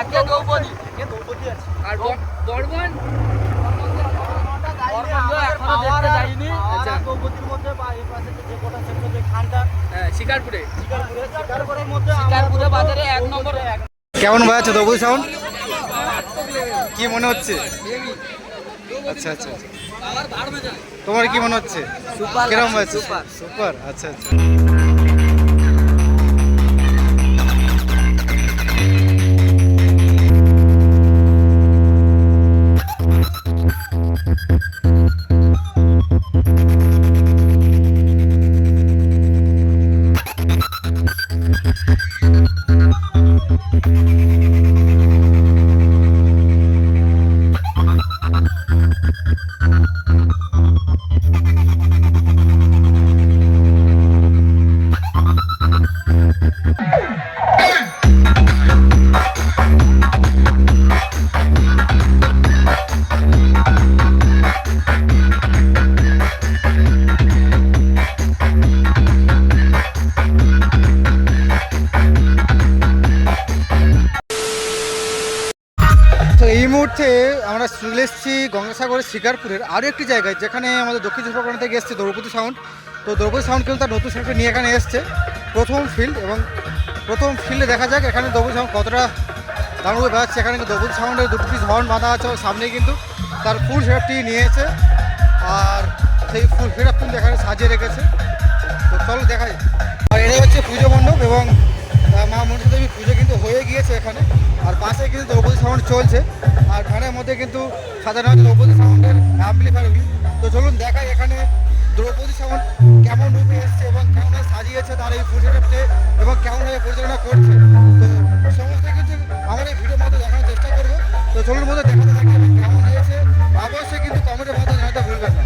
একে দ্রৌপদী একে দ্রৌপদী আছে। আর বর্মন। আচ্ছা। দ্রৌপদীর মধ্যে বা এই পাশে যে কোটা সেক্টর যে খানটা হ্যাঁ, শিকারপুরে। শিকারপুরে শিকারপুরের মধ্যে শিকারপুরে বাজারে এক নম্বর কেমন বাজাচ্ছে দ্রৌপদী সাউন্ড কি মনে হচ্ছে? আচ্ছা আচ্ছা আচ্ছা। তোমার কি মনে হচ্ছে? সুপার কিরম সুপার। সুপার আচ্ছা আচ্ছা। তো এই মুহূর্তে আমরা চলে এসেছি গঙ্গাসাগরের শিকারপুরের আরও একটি জায়গায়, যেখানে আমাদের দক্ষিণ চব্বিশ পরগনা থেকে এসছে দ্রৌপদী সাউন্ড। তো দ্রৌপদী সাউন্ড কিন্তু তার নতুন সেটটা নিয়ে এখানে এসছে। প্রথম ফিল্ড এবং প্রথম ফিল্ডে দেখা যাক এখানে দ্রৌপদী সাউন্ড কতটা দারুণ বাজাচ্ছে। এখানে দ্রৌপদী সাউন্ডের দুটো পিস হর্ন বাঁধা আছে সামনে কিন্তু। তার ফুল সেটটি নিয়েছে আর সেই ফুল সেটআপ কিন্তু এখানে সাজিয়ে রেখেছে। তো চলো দেখাই আর এটা হচ্ছে পুজো মণ্ডপ এবং মা মনসা দেবী পুজো কিন্তু হয়ে গিয়েছে এখানে। আর পাশে কিন্তু দ্রৌপদী সাউন্ড চলছে। আর ফ্যানের মধ্যে কিন্তু সাধারণ হচ্ছে দ্রৌপদী সাউন্ডের অ্যাম্পলিফায়ারগুলি তো চলুন দেখাই এখানে দ্রৌপদী সাউন্ড কেমন রূপে এসছে এবং কেমন সাজিয়েছে তার এই সেটআপকে এবং কেমনভাবে পরিচালনা করছে। তো সমস্ত কিছু আমার এই ভিডিওর মধ্যে দেখানোর চেষ্টা করব। তো চলুন মধ্যে দেখাতে থাকি কেমন হয়েছে। অবশ্যই কিন্তু কমেন্টের মাধ্যমে জানাতে ভুলবেন না।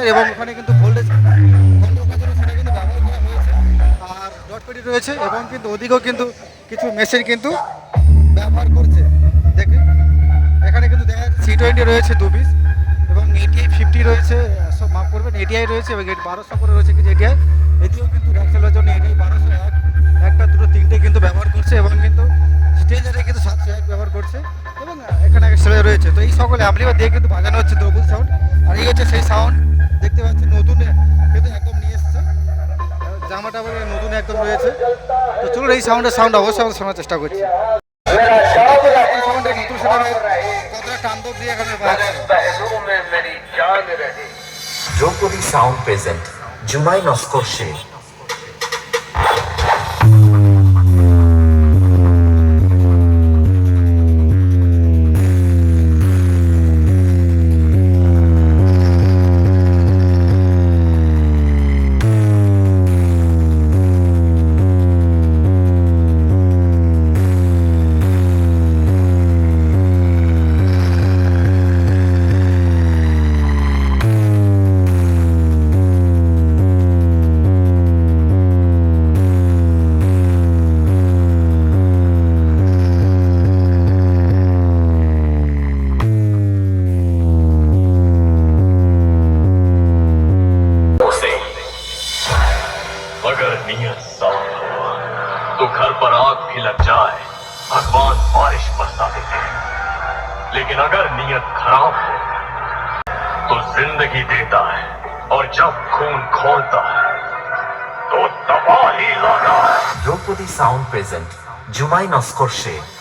চার এবং ওখানে কিন্তু ভোল্টেজ আর ডটপেটি রয়েছে এবং কিন্তু ওদিকেও কিন্তু কিছু মেশিন কিন্তু ব্যবহার করছে। দেখি? এখানে কিন্তু দেখা সি টোয়েন্টি রয়েছে দু পিস এবং এটিআই ফিফটি রয়েছে, সব মাফ করবেন। এটিআই রয়েছে এবং বারোশো করে রয়েছে কিছু এটিআই এটিও কিন্তু র্যাকসেলের জন্য এটিআই বারোশো এক, একটা, দুটো, তিনটে কিন্তু ব্যবহার করছে এবং কিন্তু স্টেজারে কিন্তু সাতশো এক ব্যবহার করছে এবং এখানে এক্সট্রা রয়েছে। তো এই সকল অ্যাম্পলিফার দিয়ে কিন্তু বাজানো হচ্ছে দ্রৌপদী সাউন্ড আর এই হচ্ছে সেই সাউন্ড দেখতে পাচ্ছি নতুন কিন্তু একদম নিয়ে এসছে। জামাটা নতুন একদম রয়েছে। তো চলুন এই সাউন্ডের সাউন্ড অবশ্যই আমরা শোনার চেষ্টা করছি। সাউন্ডের নতুন সেটা কতটা টান্দব দিয়ে সাউন্ড প্রেজেন্ট জুমাই নস্কর শেখ बारिश बरसा देते हैं लेकिन अगर नियत खराब हो तो ज़िंदगी देता है और जब खून खोलता है तो तबाही लाता है। ध्रुपदी साउंड प्रेजेंट जुमाइन ऑफ़ शेख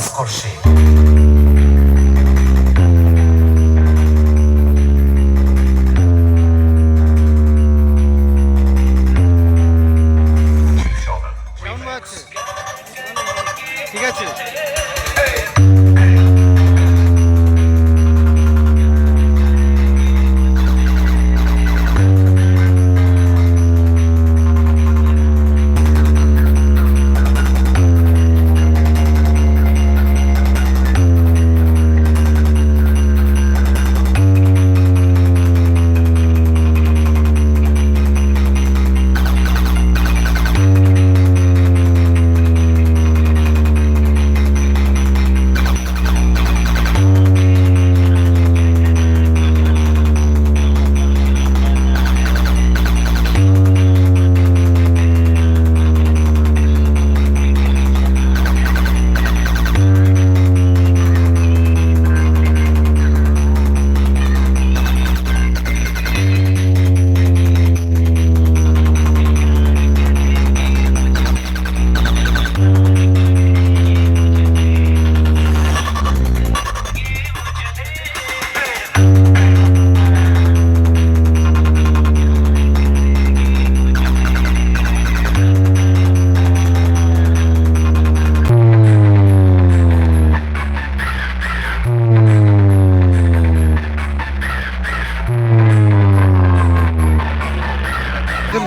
জুমাই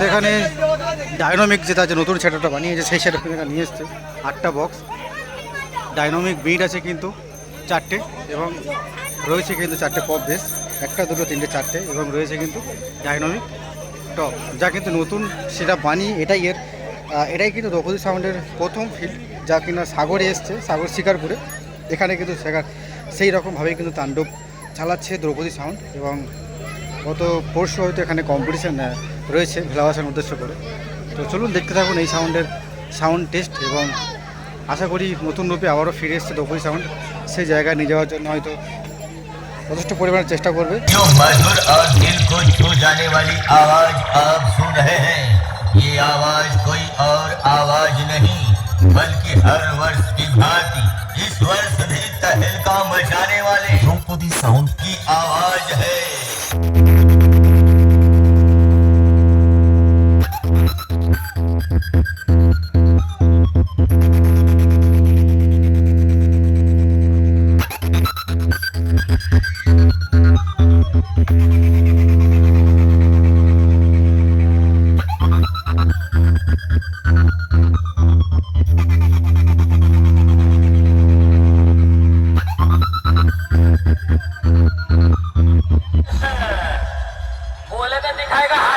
এখানে ডাইনামিক যেটা যে নতুন সেটআপটা বানিয়েছে, সেই সেটআপ এখানে নিয়ে এসছে আটটা বক্স ডাইনামিক বিট আছে কিন্তু চারটে এবং রয়েছে কিন্তু চারটে পপ বেস একটা, দুটো, তিনটে, চারটে এবং রয়েছে কিন্তু ডাইনামিক টপ যা কিন্তু নতুন সেটা বানিয়ে এটাই এর এটাই কিন্তু দ্রৌপদী সাউন্ডের প্রথম ফিল্ড যা কিনা সাগরে এসছে, সাগর শিকারপুরে। এখানে কিন্তু সেখানে সেই রকমভাবেই কিন্তু তাণ্ডব চালাচ্ছে দ্রৌপদী সাউন্ড এবং গত পরশু হয়তো এখানে কম্পিটিশান রয়েছে ভেলাবাসার উদ্দেশ্য করে তো চলুন দেখতে থাকুন এই সাউন্ডের সাউন্ড টেস্ট এবং আশা করি নতুন রূপে আবারও ফিরে এসছে দ্রৌপদী সাউন্ড সেই জায়গায় নিয়ে যাওয়ার জন্য হয়তো যথেষ্ট পরিমাণে চেষ্টা করবে जो मधुर और दिल को छू जाने वाली आवाज आप सुन रहे हैं ये आवाज कोई और आवाज नहीं बल्कि हर वर्ष की भांति इस वर्ष भी तहलका मचाने वाले দ্রৌপদী সাউন্ড की आवाज है दिखाएगा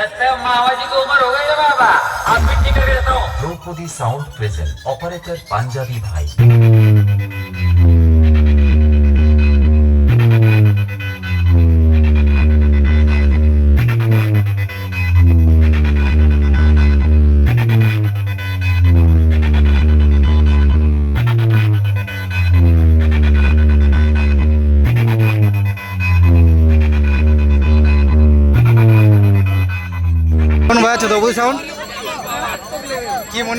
लगता है मामा जी की उम्र Draupadi sound present operator Punjabi भाई।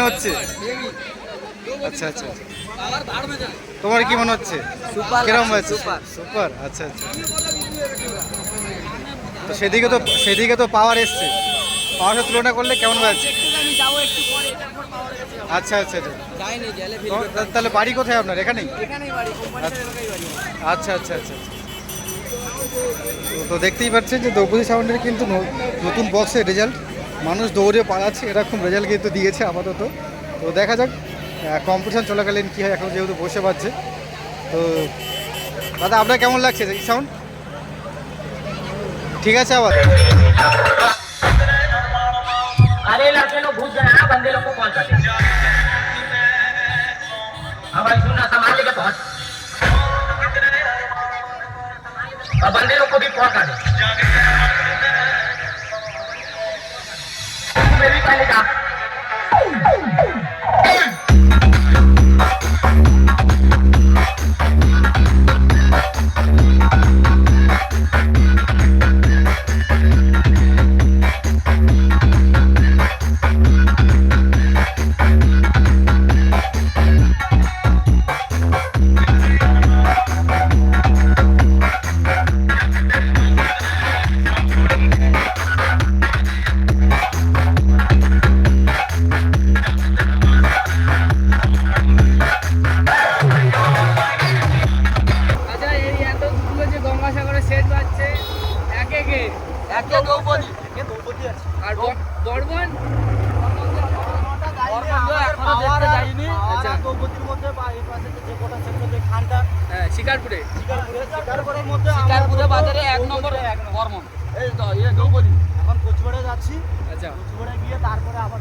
মনে হচ্ছে? আচ্ছা আচ্ছা আচ্ছা। তোমার কি মনে হচ্ছে? কীরকম বাজছে সুপার। আচ্ছা আচ্ছা। তো সেদিকে তো সেদিকে তো পাওয়ার এসছে। পাওয়ারের তুলনা করলে কেমন বাজছে আচ্ছা আচ্ছা আচ্ছা। তাহলে বাড়ি কোথায় আপনার? এখানেই? আচ্ছা আচ্ছা আচ্ছা আচ্ছা। তো- দেখতেই পাচ্ছেন যে দ্রৌপদী সাউন্ডের কিন্তু নতুন বক্সের রেজাল্ট মানুষ দৌড়ে পালাচ্ছে এরকম রেজাল্ট কিন্তু দিয়েছে আপাতত তো দেখা যাক কম্পিটিশন চলাকালীন কী হয় এখন যেহেতু বসে পাচ্ছে তো দাদা আপনার কেমন লাগছে এই সাউন্ড ঠিক আছে আবার अरे लड़के लोग घुस गए ना बंदे लोग को कॉल कर दे अब भाई सुनना संभाल लेके पहुंच और बंदे लोग को भी कॉल कर दे Talaga. সেট বাজছে একে কে একে দ্রৌপদী। একে দ্রৌপদী আছে। আর বর্মন আচ্ছা। হ্যাঁ শিকারপুরে। বাজারে এক নম্বর বর্মন এই দ্রৌপদী। এখন কোচবিহারে যাচ্ছি। আচ্ছা। কোচবিহারে গিয়ে তারপরে আবার